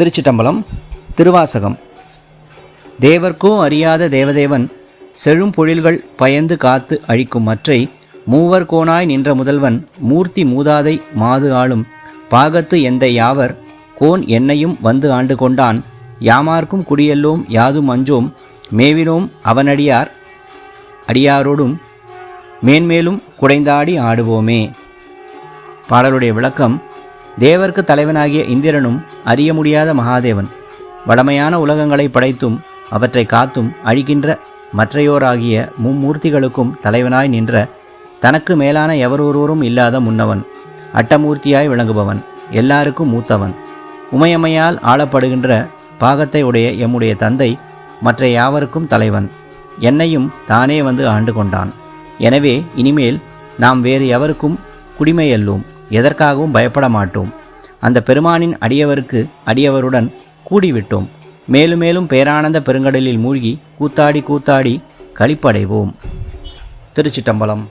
திருச்சிட்டம்பலம் திருவாசகம். தேவர்க்கோ அறியாத தேவதேவன் செழும் பொழில்கள் பயந்து காத்து அழிக்கும் மற்றை மூவர் கோனாய் நின்ற முதல்வன் மூர்த்தி மூதாதை மாது ஆளும். பாகத்து எந்த யாவர் கோன் என்னையும் வந்து ஆண்டு கொண்டான். யாமார்க்கும் குடியெல்லோம் யாதும் அஞ்சோம். மேவினோம் அவனடியார் அடியாரோடும் மேன்மேலும் குடைந்தாடி ஆடுவோமே. பாடலுடைய விளக்கம் தேவர்க்கு தலைவனாகிய இந்திரனும் அறிய முடியாத மகாதேவன். வளமையான உலகங்களை படைத்தும் அவற்றை காத்தும் அழிக்கின்ற மற்றையோராகிய மும்மூர்த்திகளுக்கும் தலைவனாய் நின்ற தனக்கு மேலான எவரொருவரும் இல்லாத முன்னவன் அட்டமூர்த்தியாய் விளங்குபவன் எல்லாருக்கும் மூத்தவன். உமையம்மையால் ஆளப்படுகின்ற பாகத்தை உடைய எம்முடைய தந்தை மற்ற யாவருக்கும் தலைவன். என்னையும் தானே வந்து ஆண்டு கொண்டான். எனவே இனிமேல் நாம் வேறு எவருக்கும் குடிமையல்லோம். எதற்காகவும் பயப்பட மாட்டோம். அந்த பெருமானின் அடியவருக்கு அடியவருடன் கூடிவிட்டோம். மேலும் மேலும் பேரானந்த பெருங்கடலில் மூழ்கி கூத்தாடி கூத்தாடி களிப்படைவோம். திருச்சிட்டம்பலம்.